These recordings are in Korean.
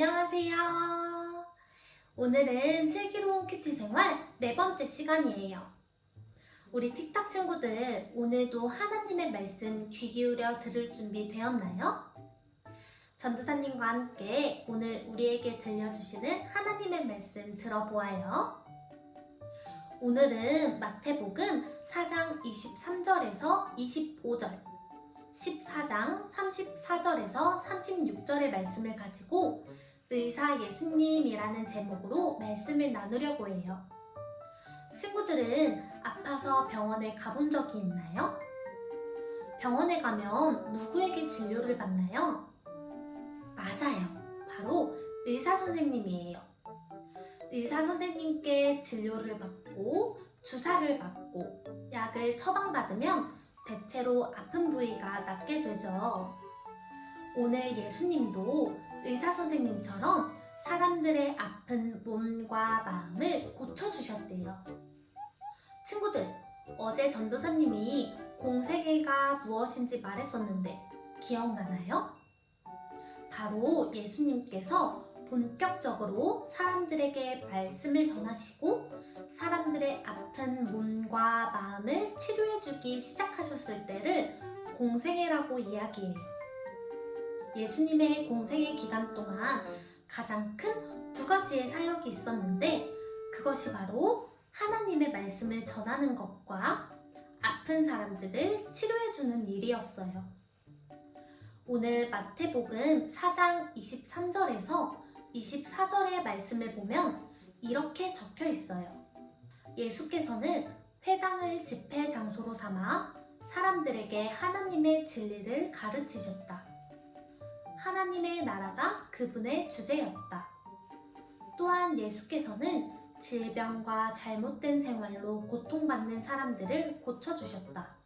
안녕하세요. 오늘은 슬기로운 큐티 생활 네 번째 시간이에요. 우리 틱탁 친구들 오늘도 하나님의 말씀 귀 기울여 들을 준비 되었나요? 전도사님과 함께 오늘 우리에게 들려주시는 하나님의 말씀 들어보아요. 오늘은 마태복음 4장 23절에서 25절, 14장 34절에서 36절의 말씀을 가지고 의사 예수님이라는 제목으로 말씀을 나누려고 해요. 친구들은 아파서 병원에 가본 적이 있나요? 병원에 가면 누구에게 진료를 받나요? 맞아요. 바로 의사 선생님이에요. 의사 선생님께 진료를 받고 주사를 맞고 약을 처방받으면 대체로 아픈 부위가 낫게 되죠. 오늘 예수님도 의사 선생님처럼 사람들의 아픈 몸과 마음을 고쳐주셨대요. 친구들, 어제 전도사님이 공세계가 무엇인지 말했었는데 기억나나요? 바로 예수님께서 본격적으로 사람들에게 말씀을 전하시고 사람들의 아픈 몸과 마음을 치료해주기 시작하셨을 때를 공생애라고 이야기해요. 예수님의 공생애 기간 동안 가장 큰 두 가지의 사역이 있었는데 그것이 바로 하나님의 말씀을 전하는 것과 아픈 사람들을 치료해주는 일이었어요. 오늘 마태복음 4장 23절에서 24절의 말씀을 보면 이렇게 적혀 있어요. 예수께서는 회당을 집회 장소로 삼아 사람들에게 하나님의 진리를 가르치셨다. 하나님의 나라가 그분의 주제였다. 또한 예수께서는 질병과 잘못된 생활로 고통받는 사람들을 고쳐주셨다.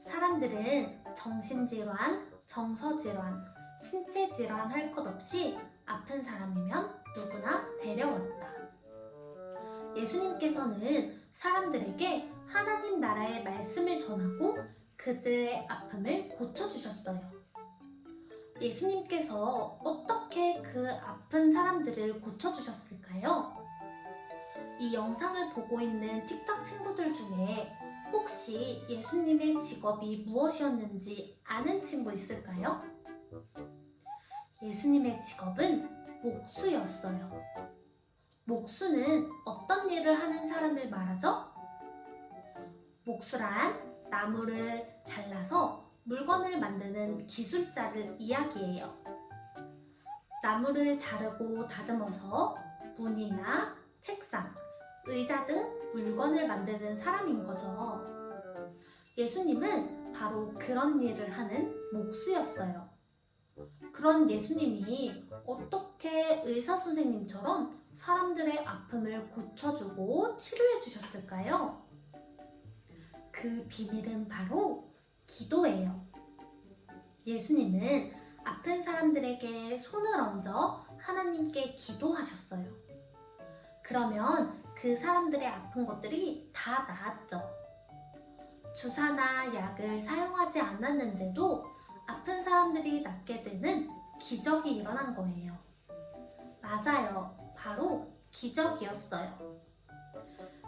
사람들은 정신질환, 정서질환, 신체질환 할 것 없이 아픈 사람이면 누구나 데려왔다. 예수님께서는 사람들에게 하나님 나라의 말씀을 전하고 그들의 아픔을 고쳐주셨어요. 예수님께서 어떻게 그 아픈 사람들을 고쳐주셨을까요? 이 영상을 보고 있는 틱탁 친구들 중에 혹시 예수님의 직업이 무엇이었는지 아는 친구 있을까요? 예수님의 직업은 목수였어요. 목수는 어떤 일을 하는 사람을 말하죠? 목수란 나무를 잘라서 물건을 만드는 기술자를 이야기해요. 나무를 자르고 다듬어서 문이나 책상, 의자 등 물건을 만드는 사람인 거죠. 예수님은 바로 그런 일을 하는 목수였어요. 그런 예수님이 어떻게 의사 선생님처럼 사람들의 아픔을 고쳐주고 치료해 주셨을까요? 그 비밀은 바로 기도예요. 예수님은 아픈 사람들에게 손을 얹어 하나님께 기도하셨어요. 그러면 그 사람들의 아픈 것들이 다 나았죠. 주사나 약을 사용하지 않았는데도 아픈 사람들이 낫게 되는 기적이 일어난 거예요. 맞아요. 바로 기적이었어요.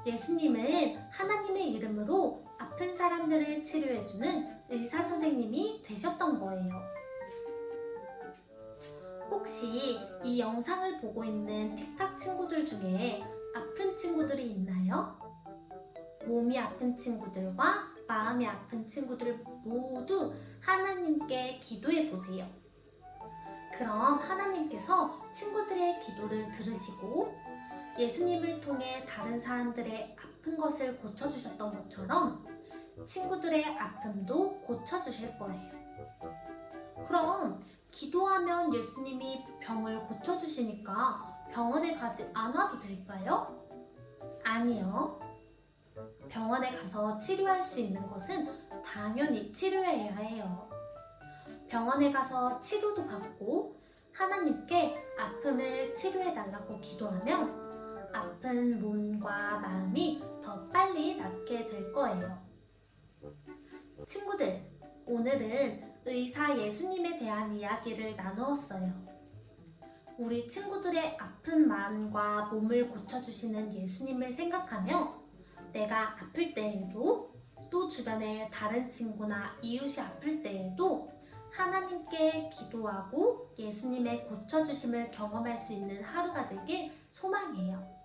예수님은 하나님의 이름으로 아픈 사람들을 치료해주는 의사 선생님이 되셨던 거예요. 혹시 이 영상을 보고 있는 틱탁 친구들 중에 아픈 친구들이 있나요? 몸이 아픈 친구들과 마음이 아픈 친구들 모두 하나님께 기도해 보세요. 그럼 하나님께서 친구들의 기도를 들으시고 예수님을 통해 다른 사람들의 아픈 것을 고쳐주셨던 것처럼 친구들의 아픔도 고쳐주실 거예요. 그럼 기도하면 예수님이 병을 고쳐주시니까 병원에 가지 않아도 될까요? 아니요. 병원에 가서 치료할 수 있는 것은 당연히 치료해야 해요. 병원에 가서 치료도 받고 하나님께 아픔을 치료해달라고 기도하면 아픈 몸과 마음이 더 빨리 낫게 될 거예요. 친구들, 오늘은 의사 예수님에 대한 이야기를 나누었어요. 우리 친구들의 아픈 마음과 몸을 고쳐주시는 예수님을 생각하며 내가 아플 때에도 또 주변의 다른 친구나 이웃이 아플 때에도 하나님께 기도하고 예수님의 고쳐주심을 경험할 수 있는 하루가 되길 소망해요.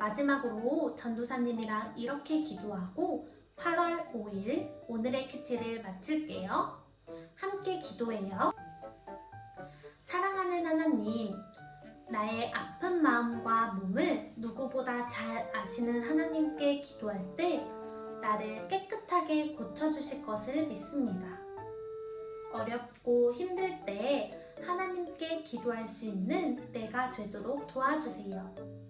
마지막으로 전도사님이랑 이렇게 기도하고 8월 5일 오늘의 큐티를 마칠게요. 함께 기도해요. 사랑하는 하나님, 나의 아픈 마음과 몸을 누구보다 잘 아시는 하나님께 기도할 때 나를 깨끗하게 고쳐주실 것을 믿습니다. 어렵고 힘들 때 하나님께 기도할 수 있는 내가 되도록 도와주세요.